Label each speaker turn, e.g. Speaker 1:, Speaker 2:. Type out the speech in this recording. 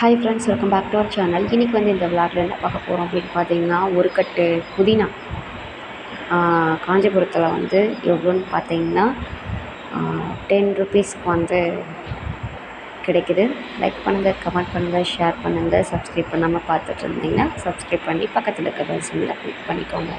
Speaker 1: Hi friends welcome back to our channel இன்றைக்கி வந்து இந்த விளாக்ல என்ன பார்க்க போகிறோம் அப்படின்னு பார்த்தீங்கன்னா ஒரு கட்டு புதினா காஞ்சிபுரத்தில் வந்து எவ்வளோன்னு பார்த்தீங்கன்னா டென் ருபீஸ்க்கு வந்து கிடைக்குது. லைக் பண்ணுங்கள் கமெண்ட் பண்ணுங்கள் ஷேர் பண்ணுங்கள் சப்ஸ்கிரைப் பண்ணாமல் பார்த்துட்டு இருந்தீங்கன்னா சப்ஸ்கிரைப் பண்ணி பக்கத்தில் இருக்க பெல் சிம்மில் கிளிக் பண்ணிக்கோங்க.